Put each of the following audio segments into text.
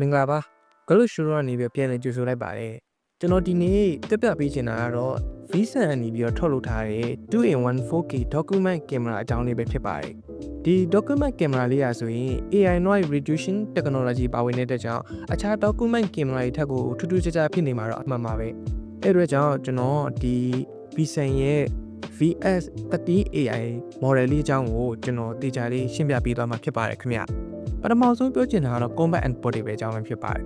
မင်္ဂလာပါဂလုရှိုးရနေပြီးပြန်လည်ကြိုဆိုလိုက်ပါတယ်ကျွန်တော်ဒီနေ့တက်ပြပေးချင်တာကတော့ Visa အနေပြီးတော့ထုတ်လုပ်ထားတဲ့ 2 in 1 4K document camera အကြောင်းလေးပဲဖြစ်ပါတယ်ဒီ document camera လေးရာဆိုရင် AI noise reduction technology ပါဝင်တဲ့အတွက်ကြောင့်အခြား document camera တွေထက်ကိုထူးထူးခြားခြားဖြစ်နေမှာတော့အမှန်ပါပဲအဲ့အတွက်ကြောင့်ကျွန်တော်ဒီ Visa ရဲ့ VS 30 AI model လေးအကြောင်းကိုကျွန်တော်တေချာလေးရှင်းပြပေးသွားမှာဖြစ်ပါတယ်ခင်ဗျ ပထမဆုံးပြောချင်တာကတော့ combat and body ပဲအကြောင်းပဲဖြစ်ပါတယ်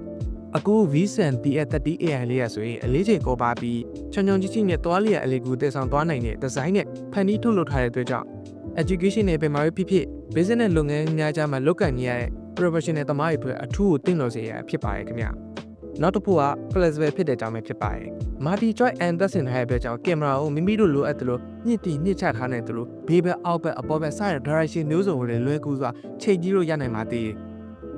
အခု VSAN PS30 AI လေးရဆိုရင်အလေးချိန်ကောပါပြီးချောင်ချောင်ကြီးကြီးနဲ့သွားလျက်အလေးကူတည်ဆောင်သွားနိုင်တဲ့ဒီဇိုင်းနဲ့ဖန်တီးထုတ်လုပ်ထားတဲ့အတွက်ကြောင့် education နဲ့ပဲမှာဖြစ်ဖြစ် business လုပ်ငန်းများကြားမှာလုပ်ကိုင်နေရတဲ့ professional သမားတွေအတွက်အထူးကိုသိလို့စေရဖြစ်ပါတယ်ခင်ဗျနောက်တစ်ခုက flexible ဖြစ်တဲ့အကြောင်းပဲဖြစ်ပါတယ် multi joint and သက်ဆိုင်ထားတဲ့အတွက်ကြောင့်ကင်မရာကိုမိမိတို့လိုအပ်သလိုညှစ်တီညှစ်ချထားနိုင်သလိုဘေးဘက်အောက်ဘက်အပေါ်ဘက်စတဲ့ direction မျိုးစုံကိုလည်းလွယ်ကူစွာချိန်ကြည့်လို့ရနိုင်ပါသေးတယ်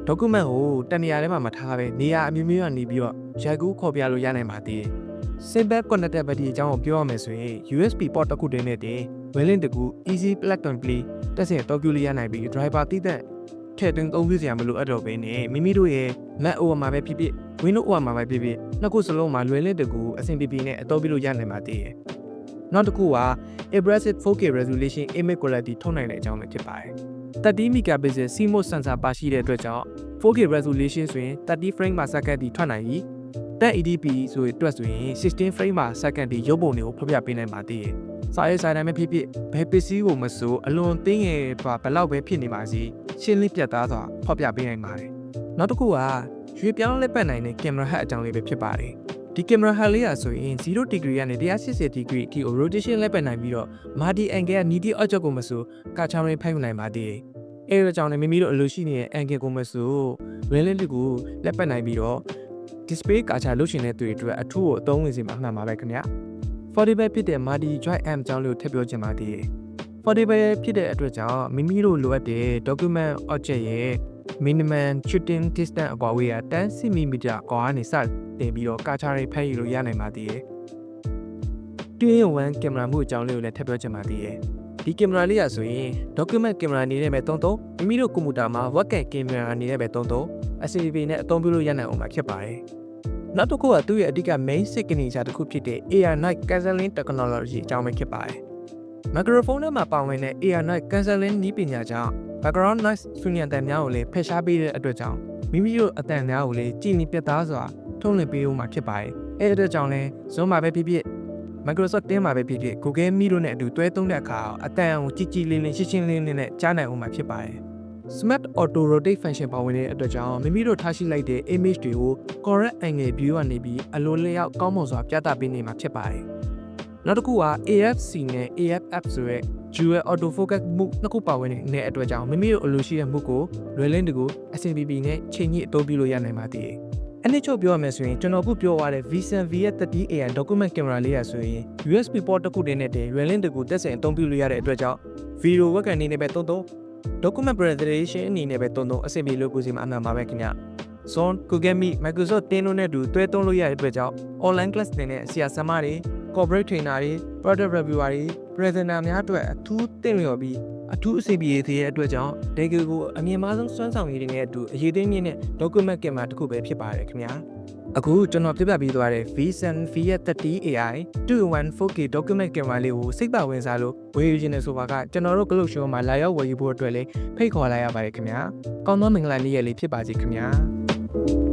document ကိုတနေရာထဲမှာမထားဘဲနေရာအမျိုးမျိုးကနေပြီးတော့ရိုက်ကူးခေါ်ပြလို့ရနိုင်ပါသေးတယ် simple connectivity အကြောင်းကိုပြောရမယ်ဆိုရင် USB port တစ်ခုတည်းနဲ့တည်း Wellin တကူ easy plug and play တက်စင်တော့ကျူလေးရနိုင်ပြီး driver တိတဲ့ထည့်သွင်းသုံးပြစရာမလိုအပ်တော့ဘဲနဲ့မိမိတို့ရဲ့ Mac OS မှာပဲဖြစ်ဖြစ် Windows OS မှာပဲဖြစ်ဖြစ်နှစ်ခုစလုံးမှာလွယ်လင့်တကူအဆင်ပြေပြေနဲ့အသုံးပြုလို့ရနိုင်ပါသေးတယ်နောက်တစ်ခုက impressive 4K resolution image quality ထုတ်နိုင်တဲ့အကြောင်းပဲဖြစ်ပါတယ် 30 megapixel CMOS sensor ပါရှိတဲ့အတွက်ကြောင့် 4K resolution ဆိုရင်30 frame per second ထိထွက်နိုင်ပြီး 1080p ဆိုရင်အတွက်ဆိုရင်16 frame per second ထိရုပ်ပုံတွေကိုဖော်ပြပေးနိုင်ပါသေးတယ်။စာရေးစာတိုင်းပဲဖြစ်ဖြစ်ဘယ်ပစ္စည်းကိုမဆိုအလွန်သိငယ်ပါဘလောက်ပဲဖြစ်နေပါစေရှင်းလင်းပြတ်သားစွာဖော်ပြပေးနိုင်ပါတယ်။ နောက်တစ်ခုကရွေပြောင်းလက်ပတ်နိုင်တဲ့ camera head အကြောင်းလေးပဲဖြစ်ပါတယ်။ဒီ camera head လေးอ่ะဆိုရင်0 degree ကနေ180 degree အထိ rotation လက်ပတ်နိုင်ပြီးတော့ multi angle က needy object ကိုမဆိုကာချာရင်ဖိုက်နိုင်ပါသေးတယ်။အဲဒါကြောင့်လည်းမိမိတို့အလိုရှိနေတဲ့ angle ကိုမဆို real လေးကိုလက်ပတ်နိုင်ပြီးတော့ display ကာချာလုပ်ရှင်တဲ့သူတွေအတွက်အထူးကိုအသုံးဝင်စေမှာမှန်ပါပဲခင်ဗျာ Fortible ဖြစ်တဲ့ Multi Joint Amp အကြောင်းလေးကိုထပ်ပြောချင်ပါသေးတယ် Fortible ဖြစ်တဲ့အတွက်ကြောင့်မိမိတို့လိုအပ်တဲ့ document object ရဲ့ minimum shooting distance အကွာအဝေးက 10cm အကွာကနေစတင်ပြီးတော့ကာချာတွေဖမ်းယူလို့ရနိုင်ပါသေးတယ် 2-in-1 ကင်မရာမှုအကြောင်းလေးကိုလည်းထပ်ပြောချင်ပါသေးတယ်ဒီကင်မရာလေးရဆိုရင် document ကင်မရာအနေနဲ့ပဲသုံးသုံးမိမိတို့ကွန်ပျူတာမှာ webcam ကင်မရာအနေနဲ့ပဲသုံးသုံး SCP နဲ့အသုံးပြုလို့ရနိုင်အောင်မှာဖြစ်ပါတယ်။နောက်တစ်ခုကသူ့ရဲ့အဓိက main signature တစ်ခုဖြစ်တဲ့ AR Night Cancelling Technology အကြောင်းပဲဖြစ်ပါတယ်။ microphone ထဲမှာပါဝင်တဲ့ AR Night Cancelling နည်းပညာကြောင့် background noise ဆွညံတန်များကိုလည်းဖယ်ရှားပေးတဲ့အတွက်ကြောင့်မိမိတို့အတန်များကိုလည်းကြည်နေပြတ်သားစွာထုတ်လွှင့်ပေးဦးမှာဖြစ်ပါတယ်။အဲအတွက်ကြောင့်လည်း Zoom မှာပဲဖြစ်ဖြစ် Microsoft Teams မှာပဲဖြစ်ဖြစ် Google Meet တို့နဲ့အတူတွဲသုံးတဲ့အခါအတန်အောင်ကြည်ကြည်လင်းလင်းရှင်းရှင်းလင်းလင်းနဲ့ကြားနိုင်အောင်မှာဖြစ်ပါတယ်။ Smart Auto Rotate Function ပါဝင်တဲ့အတွက်ကြောင့်မိမိတို့ထားရှိလိုက်တဲ့ image တွေကို correct angle view ကနေပြီးအလိုလျောက်ကောင်းမွန်စွာပြသပေးနေမှာဖြစ်ပါတယ်။ နောက်တစ်ခုက AFC နဲ့ AFF ဆိုရဲ dual auto focus မှုနှစ်ခုပါဝင်နေတဲ့အတွက်ကြောင့်မိမိတို့အလိုရှိတဲ့မှုကိုလွယ်လင်းတကူ SMPP နဲ့ချိန်ညှိအသုံးပြုလို့ရနိုင်ပါသေးတယ်။အနည်းချုပ်ပြောရမယ်ဆိုရင်ကျွန်တော်ခုပြောရတဲ့ Vision V30 AI document camera လေးရဆိုရင် USB port တစ်ခုတည်းနဲ့တည်း Real တကူတက်ဆင်အသုံးပြုလို့ရတဲ့အတွက်ကြောင့် video webcam အနေနဲ့ပဲသုံးသုံး document presentation အနေနဲ့ပဲတုံတုံအဆင်ပြေလို့ကိုစီမှာအမှန်ပါပဲခင်ဗျ Zoom Google Meet Microsoft Teams တို့နဲ့တူတွဲသုံးလို့ရတဲ့အတွက်ကြောင့် online class တွေနဲ့ဆရာဆရာမတွေ corporate trainer တွေ product reviewer တွေ presenter များအတွက်အထူးသင့်လျော်ပြီးအထူးအဆင်ပြေသေးတဲ့အတွက်ကြောင့် Dego ကိုအမြင့်မားဆုံးစွမ်းဆောင်ရည်တွေနဲ့အတူအရေးသိမ်းမြင့်တဲ့ document camera တစ်ခုပဲဖြစ်ပါတယ်ခင်ဗျာအခုကျွန်တော်ပြပြပေးသွားတဲ့ V7 V30 AI 2-in-1 4K document camera လေးကိုစိတ်ပါဝင်စားလို့ဝယ်ယူခြင်းနဲ့ဆိုပါကကျွန်တော်တို့ Globe Show မှာလာရောက်ဝယ်ယူဖို့အတွက်လည်းဖိတ်ခေါ်လိုက်ရပါတယ်ခင်ဗျာ။ကောင်းသောမင်္ဂလာနေ့ရက်လေးဖြစ်ပါစေခင်ဗျာ။